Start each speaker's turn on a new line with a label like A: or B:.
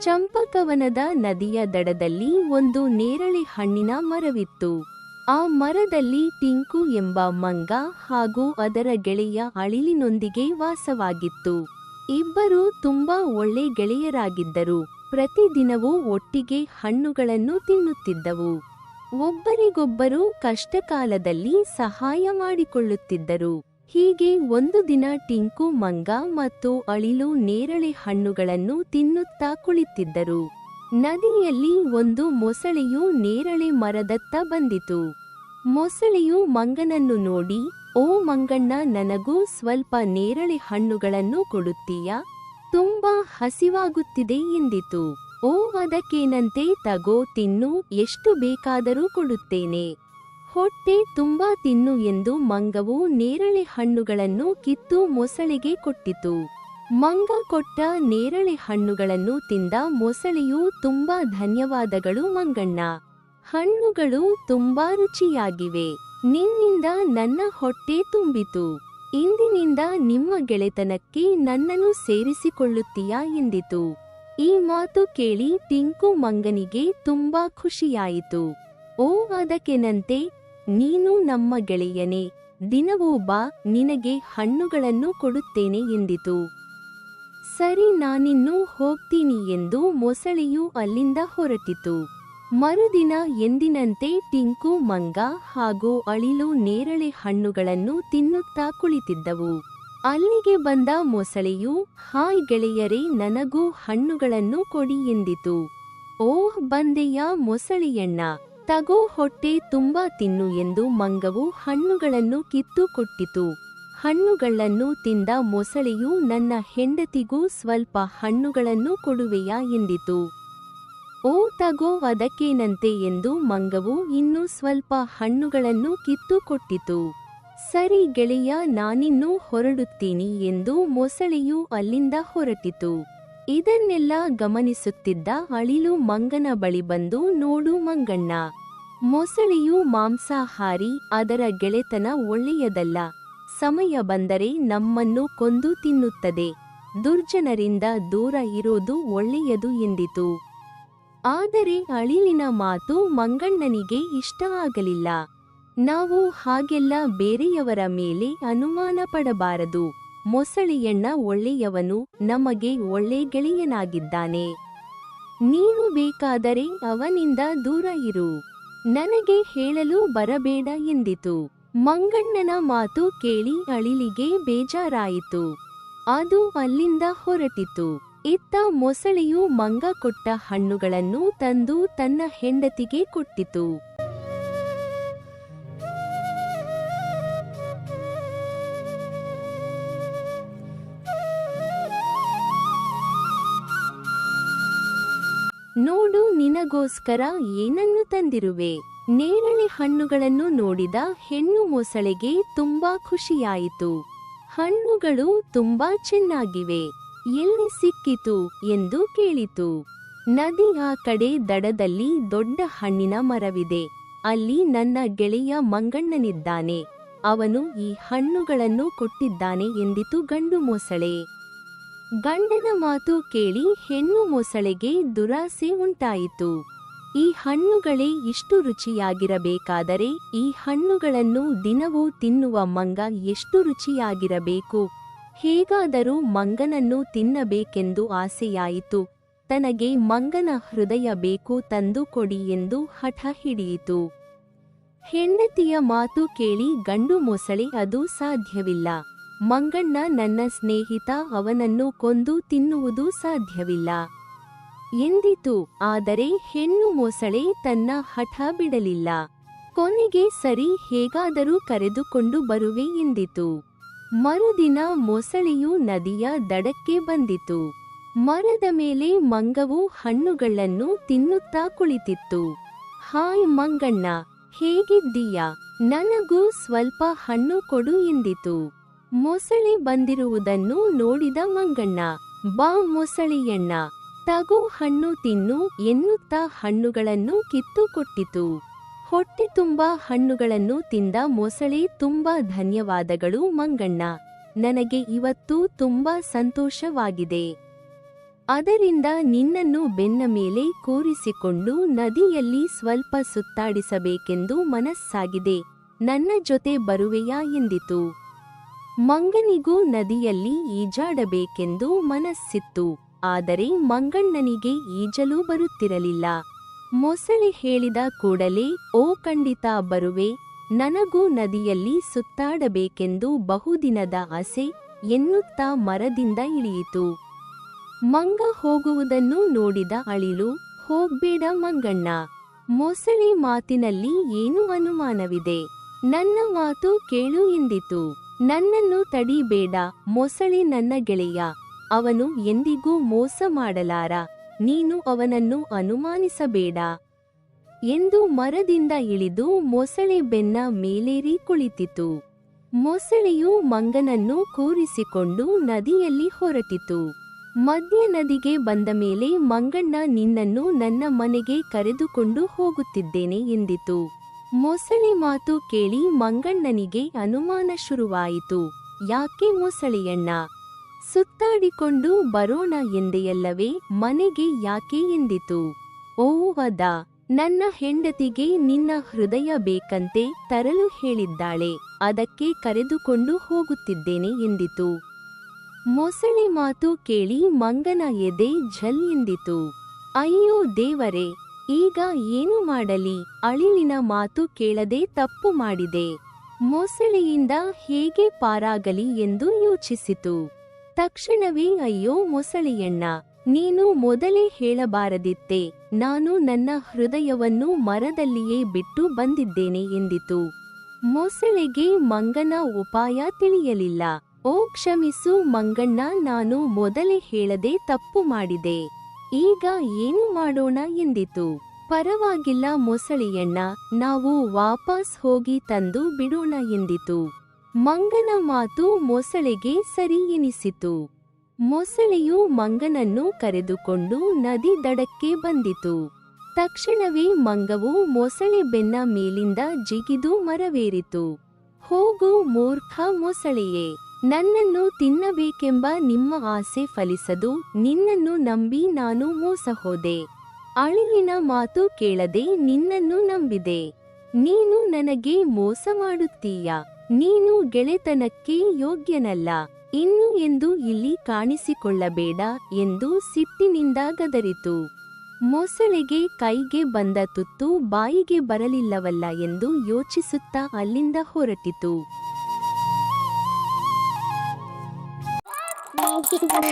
A: ಚಂಪಕವನದ ನದಿಯ ದಡದಲ್ಲಿ ಒಂದು ನೇರಳೆ ಹಣ್ಣಿನ ಮರವಿತ್ತು. ಆ ಮರದಲ್ಲಿ ಟಿಂಕು ಎಂಬ ಮಂಗ ಹಾಗೂ ಅದರ ಗೆಳೆಯ ಅಳಿಲಿನೊಂದಿಗೆ ವಾಸವಾಗಿತ್ತು. ಇಬ್ಬರು ತುಂಬಾ ಒಳ್ಳೆ ಗೆಳೆಯರಾಗಿದ್ದರು. ಪ್ರತಿದಿನವೂ ಒಟ್ಟಿಗೆ ಹಣ್ಣುಗಳನ್ನು ತಿನ್ನುತ್ತಿದ್ದವು. ಒಬ್ಬರಿಗೊಬ್ಬರು ಕಷ್ಟಕಾಲದಲ್ಲಿ ಸಹಾಯ ಮಾಡಿಕೊಳ್ಳುತ್ತಿದ್ದರು. ಹೀಗೆ ಒಂದು ದಿನ ಟಿಂಕು ಮಂಗ ಮತ್ತು ಅಳಿಲು ನೇರಳೆ ಹಣ್ಣುಗಳನ್ನು ತಿನ್ನುತ್ತಾ ಕುಳಿತಿದ್ದರು ನದಿಯಲ್ಲಿ ಒಂದು ಮೊಸಳೆಯು ನೇರಳೆ ಮರದತ್ತ ಬಂದಿತು. ಮೊಸಳೆಯು ಮಂಗನನ್ನು ನೋಡಿ, ಓ ಮಂಗಣ್ಣ, ನನಗೂ ಸ್ವಲ್ಪ ನೇರಳೆ ಹಣ್ಣುಗಳನ್ನು ಕೊಡುತ್ತೀಯಾ? ತುಂಬಾ ಹಸಿವಾಗುತ್ತಿದೆ ಎಂದಿತು. ಓ, ಅದಕ್ಕೇನಂತೆ ತಗೋ, ತಿನ್ನು, ಎಷ್ಟು ಬೇಕಾದರೂ ಕೊಡುತ್ತೇನೆ. ಹೊಟ್ಟೆ ತುಂಬಾ ತಿನ್ನು ಎಂದು ಮಂಗವು ನೇರಳೆ ಹಣ್ಣುಗಳನ್ನು ಕಿತ್ತು ಮೊಸಳೆಗೆ ಕೊಟ್ಟಿತು. ಮಂಗ ಕೊಟ್ಟ ನೇರಳೆ ಹಣ್ಣುಗಳನ್ನು ತಿಂದ ಮೊಸಳೆಯು ತುಂಬಾ ಧನ್ಯವಾದಗಳು ಮಂಗಣ್ಣ. ಹಣ್ಣುಗಳು ತುಂಬಾ ರುಚಿಯಾಗಿವೆ. ನಿನ್ನಿಂದ ನನ್ನ ಹೊಟ್ಟೆ ತುಂಬಿತು. ಇಂದಿನಿಂದ ನಿಮ್ಮ ಗೆಳೆತನಕ್ಕೆ ನನ್ನನ್ನು ಸೇರಿಸಿಕೊಳ್ಳುತ್ತೀಯಾ ಎಂದಿತು. ಈ ಮಾತು ಕೇಳಿ ಟಿಂಕು ಮಂಗನಿಗೆ ತುಂಬಾ ಖುಷಿಯಾಯಿತು. ಓ ಅದಕ್ಕೆನಂತೆ ನೀನು ನಮ್ಮ ಗೆಳೆಯನೇ, ದಿನವೂ ಬಾ, ನಿನಗೆ ಹಣ್ಣುಗಳನ್ನು ಕೊಡುತ್ತೇನೆ ಎಂದಿತು. ಸರಿ, ನಾನಿನ್ನೂ ಹೋಗ್ತೀನಿ ಎಂದು ಮೊಸಳೆಯು ಅಲ್ಲಿಂದ ಹೊರಟಿತು. ಮರುದಿನ ಎಂದಿನಂತೆ ಟಿಂಕು ಮಂಗ ಹಾಗೂ ಅಳಿಲು ನೇರಳೆ ಹಣ್ಣುಗಳನ್ನು ತಿನ್ನುತ್ತಾ ಕುಳಿತಿದ್ದವು. ಅಲ್ಲಿಗೆ ಬಂದ ಮೊಸಳೆಯು, ಹಾಯ್ ಗೆಳೆಯರೇ, ನನಗೂ ಹಣ್ಣುಗಳನ್ನು ಕೊಡಿ ಎಂದಿತು. ಓಹ್, ಬಂದೆಯ ಮೊಸಳೆಯಣ್ಣ, ತಗೋ ಹೊಟ್ಟೆ ತುಂಬಾ ತಿನ್ನು ಎಂದು ಮಂಗವು ಹಣ್ಣುಗಳನ್ನು ಕಿತ್ತು ಕೊಟ್ಟಿತು. ಹಣ್ಣುಗಳನ್ನು ತಿಂದ ಮೊಸಳೆಯು ನನ್ನ ಹೆಂಡತಿಗೂ ಸ್ವಲ್ಪ ಹಣ್ಣುಗಳನ್ನು ಕೊಡುವೆಯಾ ಎಂದಿತು. ಓ ತಗೋ ಅದಕ್ಕೇನಂತೆ ಎಂದು ಮಂಗವು ಇನ್ನೂ ಸ್ವಲ್ಪ ಹಣ್ಣುಗಳನ್ನು ಕಿತ್ತು ಕೊಟ್ಟಿತು. ಸರಿ ಗೆಳೆಯ, ನಾನಿನ್ನೂ ಹೊರಡುತ್ತೀನಿ ಎಂದು ಮೊಸಳೆಯು ಅಲ್ಲಿಂದ ಹೊರಟಿತು. ಇದನ್ನೆಲ್ಲ ಗಮನಿಸುತ್ತಿದ್ದ ಅಳಿಲು ಮಂಗನ ಬಳಿ ಬಂದು, ನೋಡು ಮಂಗಣ್ಣ, ಮೊಸಳೆಯು ಮಾಂಸಾಹಾರಿ, ಅದರ ಗೆಳೆತನ ಒಳ್ಳೆಯದಲ್ಲ. ಸಮಯ ಬಂದರೆ ನಮ್ಮನ್ನು ಕೊಂದು ತಿನ್ನುತ್ತದೆ. ದುರ್ಜನರಿಂದ ದೂರ ಇರೋದು ಒಳ್ಳೆಯದು ಎಂದಿತು. ಆದರೆ ಅಳಿಲಿನ ಮಾತು ಮಂಗಣ್ಣನಿಗೆ ಇಷ್ಟ ಆಗಲಿಲ್ಲ. ನಾವು ಹಾಗೆಲ್ಲ ಬೇರೆಯವರ ಮೇಲೆ ಅನುಮಾನ ಪಡಬಾರದು. ಮೊಸಳೆಯಣ್ಣ ಒಳ್ಳೆಯವನು ನಮಗೆ ಒಳ್ಳೆ ಗೆಳೆಯನಾಗಿದ್ದಾನೆ. ನೀನು ಬೇಕಾದರೆ ಅವನಿಂದ ದೂರ ಇರು. ನನಗೆ ಹೇಳಲು ಬರಬೇಡ ಎಂದಿತು. ಮಂಗಣ್ಣನ ಮಾತು ಕೇಳಿ ಅಳಿಲಿಗೆ ಬೇಜಾರಾಯಿತು. ಅದು ಅಲ್ಲಿಂದ ಹೊರಟಿತು. ಇತ್ತ ಮೊಸಳೆಯು ಮಂಗ ಕೊಟ್ಟ ಹಣ್ಣುಗಳನ್ನು ತಂದು ತನ್ನ ಹೆಂಡತಿಗೆ ಕೊಟ್ಟಿತು. ನೋಡು ನಿನಗೋಸ್ಕರ ಏನನ್ನು ತಂದಿರುವೆ? ನೇರಳೆ ಹಣ್ಣುಗಳನ್ನು ನೋಡಿದ ಹೆಣ್ಣು ಮೊಸಳೆಗೆ ತುಂಬಾ ಖುಷಿಯಾಯಿತು. ಹಣ್ಣುಗಳು ತುಂಬಾ ಚೆನ್ನಾಗಿವೆ. ಎಲ್ಲಿ ಸಿಕ್ಕಿತು ಎಂದು ಕೇಳಿತು. ನದಿ ಆ ಕಡೆ ದಡದಲ್ಲಿ ದೊಡ್ಡ ಹಣ್ಣಿನ ಮರವಿದೆ. ಅಲ್ಲಿ ನನ್ನ ಗೆಳೆಯ ಮಂಗಣ್ಣನಿದ್ದಾನೆ. ಅವನು ಈ ಹಣ್ಣುಗಳನ್ನು ಕೊಟ್ಟಿದ್ದಾನೆ ಎಂದಿತು ಗಂಡು ಮೊಸಳೆ. ಗಂಡನ ಮಾತು ಕೇಳಿ ಹೆಣ್ಣು ಮೊಸಳೆಗೆ ದುರಾಸೆ ಉಂಟಾಯಿತು. ಈ ಹಣ್ಣುಗಳೇ ಇಷ್ಟು ರುಚಿಯಾಗಿರಬೇಕಾದರೆ ಈ ಹಣ್ಣುಗಳನ್ನು ದಿನವೂ ತಿನ್ನುವ ಮಂಗ ಎಷ್ಟು ರುಚಿಯಾಗಿರಬೇಕು? ಹೇಗಾದರೂ ಮಂಗನನ್ನು ತಿನ್ನಬೇಕೆಂದು ಆಸೆಯಾಯಿತು. ತನಗೆ ಮಂಗನ ಹೃದಯ ಬೇಕು ತಂದು ಕೊಡಿ ಎಂದು ಹಠ ಹಿಡಿಯಿತು. ಹೆಂಡತಿಯ ಮಾತು ಕೇಳಿ ಗಂಡು ಮೊಸಳೆ ಅದು ಸಾಧ್ಯವಿಲ್ಲ. ಮಂಗಣ್ಣ ನನ್ನ ಸ್ನೇಹಿತ, ಅವನನ್ನು ಕೊಂದು ತಿನ್ನುವುದು ಸಾಧ್ಯವಿಲ್ಲ. ಎಂದಿತು, ಆದರೆ ಹೆಣ್ಣು ಮೊಸಳೆ ತನ್ನ ಹಠ ಬಿಡಲಿಲ್ಲ. ಕೊನೆಗೆ ಸರಿ ಹೇಗಾದರೂ ಕರೆದುಕೊಂಡು ಬರುವೆ ಎಂದಿತು. ಮರುದಿನ ಮೊಸಳೆಯು ನದಿಯ ದಡಕ್ಕೆ ಬಂದಿತು. ಮರದ ಮೇಲೆ ಮಂಗವು ಹಣ್ಣುಗಳನ್ನು ತಿನ್ನುತ್ತಾ ಕುಳಿತಿತ್ತು. ಹಾಯ್ ಮಂಗಣ್ಣ, ಹೇಗಿದ್ದೀಯಾ? ನನಗೂ ಸ್ವಲ್ಪ ಹಣ್ಣು ಕೊಡು ಎಂದಿತು. ಮೊಸಳೆ ಬಂದಿರುವುದನ್ನು ನೋಡಿದ ಮಂಗಣ್ಣ, ಬಾ ಮೊಸಳೆಯಣ್ಣ, ತಗೋ ಹಣ್ಣು ತಿನ್ನು ಎನ್ನುತ್ತಾ ಹಣ್ಣುಗಳನ್ನು ಕಿತ್ತು ಕೊಟ್ಟಿತು ಹೊಟ್ಟೆ ತುಂಬಾ ಹಣ್ಣುಗಳನ್ನು ತಿಂದ ಮೊಸಳೆ ತುಂಬಾ ಧನ್ಯವಾದಗಳು ಮಂಗಣ್ಣ. ನನಗೆ ಇವತ್ತು ತುಂಬಾ ಸಂತೋಷವಾಗಿದೆ. ಅದರಿಂದ ನಿನ್ನನ್ನು ಬೆನ್ನ ಮೇಲೆ ಕೂರಿಸಿಕೊಂಡು ನದಿಯಲ್ಲಿ ಸ್ವಲ್ಪ ಸುತ್ತಾಡಿಸಬೇಕೆಂದು ಮನಸ್ಸಾಗಿದೆ. ನನ್ನ ಜೊತೆ ಬರುವೆಯಾ ಎಂದಿತು. ಮಂಗನಿಗೂ ನದಿಯಲ್ಲಿ ಈಜಾಡಬೇಕೆಂದು ಮನಸ್ಸಿತ್ತು. ಆದರೆ ಮಂಗಣ್ಣನಿಗೆ ಈಜಲು ಬರುತ್ತಿರಲಿಲ್ಲ. ಮೊಸಳೆ ಹೇಳಿದ ಕೂಡಲೇ, ಓ ಖಂಡಿತ ಬರುವೆ, ನನಗೂ ನದಿಯಲ್ಲಿ ಸುತ್ತಾಡಬೇಕೆಂದು ಬಹುದಿನದ ಆಸೆ ಎನ್ನುತ್ತಾ ಮರದಿಂದ ಇಳಿಯಿತು. ಮಂಗ ಹೋಗುವುದನ್ನು ನೋಡಿದ ಅಳಿಲು, ಹೋಗ್ಬೇಡ ಮಂಗಣ್ಣ, ಮೊಸಳೆ ಮಾತಿನಲ್ಲಿ ಏನು ಅನುಮಾನವಿದೆ? ನನ್ನ ಮಾತು ಕೇಳು ಎಂದಿತು. ನನ್ನನ್ನು ತಡಿಬೇಡ, ಮೊಸಳೆ ನನ್ನ ಗೆಳೆಯ. ಅವನು ಎಂದಿಗೂ ಮೋಸ ಮಾಡಲಾರ. ನೀನು ಅವನನ್ನು ಅನುಮಾನಿಸಬೇಡ. ಎಂದು ಮರದಿಂದ ಇಳಿದು ಮೊಸಳೆ ಬೆನ್ನ ಮೇಲೇರಿ ಕುಳಿತಿತು. ಮೊಸಳೆಯು ಮಂಗನನ್ನು ಕೂರಿಸಿಕೊಂಡು ನದಿಯಲ್ಲಿ ಹೊರಟಿತು. ಮಧ್ಯ ನದಿಗೆ ಬಂದ ಮೇಲೆ ಮಂಗಣ್ಣ ನಿನ್ನನ್ನು ನನ್ನ ಮನೆಗೆ ಕರೆದುಕೊಂಡು ಹೋಗುತ್ತಿದ್ದೇನೆ ಎಂದಿತು. ಮೊಸಳೆ ಮಾತು ಕೇಳಿ ಮಂಗಣ್ಣನಿಗೆ ಅನುಮಾನ ಶುರುವಾಯಿತು. ಯಾಕೆ ಮೊಸಳೆಯಣ್ಣ? ಸುತ್ತಾಡಿಕೊಂಡು ಬರೋಣ ಎಂದೆಯಲ್ಲವೇ, ಮನೆಗೆ ಯಾಕೆ ಎಂದಿತು? ಓವದ ನನ್ನ ಹೆಂಡತಿಗೆ ನಿನ್ನ ಹೃದಯ ಬೇಕಂತೆ ತರಲು ಹೇಳಿದ್ದಾಳೆ, ಅದಕ್ಕೆ ಕರೆದುಕೊಂಡು ಹೋಗುತ್ತಿದ್ದೇನೆ ಎಂದಿತು. ಮೊಸಳೆ ಮಾತು ಕೇಳಿ ಮಂಗನ ಎದೆ ಝಲ್ ಎಂದಿತು. ಅಯ್ಯೋ ದೇವರೇ ಈಗ ಏನು ಮಾಡಲಿ? ಅಳಿಲಿನ ಮಾತು ಕೇಳದೆ ತಪ್ಪು ಮಾಡಿದೆ. ಮೊಸಳೆಯಿಂದ ಹೇಗೆ ಪಾರಾಗಲಿ ಎಂದು ಯೋಚಿಸಿತು. ತಕ್ಷಣವೇ, ಅಯ್ಯೋ, ಮೊಸಳೆಯಣ್ಣ, ನೀನು ಮೊದಲೇ ಹೇಳಬಾರದಿತ್ತೆ. ನಾನು ನನ್ನ ಹೃದಯವನ್ನು ಮರದಲ್ಲಿಯೇ ಬಿಟ್ಟು ಬಂದಿದ್ದೇನೆ ಎಂದಿತು. ಮೊಸಳೆಗೆ ಮಂಗನ ಉಪಾಯ ತಿಳಿಯಲಿಲ್ಲ. ಓ, ಕ್ಷಮಿಸು ಮಂಗಣ್ಣ, ನಾನು ಮೊದಲೇ ಹೇಳದೆ ತಪ್ಪು ಮಾಡಿದೆ. ಈಗ ಏನು ಮಾಡೋಣ ಎಂದಿತು. ಪರವಾಗಿಲ್ಲ ಮೊಸಳೆಯಣ್ಣ ನಾವು ವಾಪಸ್ ಹೋಗಿ ತಂದು ಬಿಡೋಣ ಎಂದಿತು. ಮಂಗನ ಮಾತು ಮೊಸಳೆಗೆ ಸರಿ ಎನಿಸಿತು. ಮೊಸಳೆಯು ಮಂಗನನ್ನು ಕರೆದುಕೊಂಡು ನದಿ ದಡಕ್ಕೆ ಬಂದಿತು. ತಕ್ಷಣವೇ ಮಂಗವು ಮೊಸಳೆ ಬೆನ್ನ ಮೇಲಿಂದ ಜಿಗಿದು ಮರವೇರಿತು. ಹೋಗು ಮೂರ್ಖ ಮೊಸಳೆಯೇ! ನನ್ನನ್ನು ತಿನ್ನಬೇಕೆಂಬ ನಿಮ್ಮ ಆಸೆ ಫಲಿಸದು, ನಿನ್ನನ್ನು ನಂಬಿ ನಾನು ಮೋಸ ಹೋದೆ. ಅಳಿವಿನ ಮಾತು ಕೇಳದೆ ನಿನ್ನನ್ನು ನಂಬಿದೆ. ನೀನು ನನಗೆ ಮೋಸ ಮಾಡುತ್ತೀಯ. ನೀನು ಗೆಳೆತನಕ್ಕೆ ಯೋಗ್ಯನಲ್ಲ. ಇನ್ನು ಎಂದು ಇಲ್ಲಿ ಕಾಣಿಸಿಕೊಳ್ಳಬೇಡ ಎಂದು ಸಿಟ್ಟಿನಿಂದ ಗದರಿತು. ಮೊಸಳೆಗೆ ಕೈಗೆ ಬಂದ ತುತ್ತು ಬಾಯಿಗೆ ಬರಲಿಲ್ಲವಲ್ಲ ಎಂದು ಯೋಚಿಸುತ್ತಾ ಅಲ್ಲಿಂದ ಹೊರಟಿತು.
B: Aku tak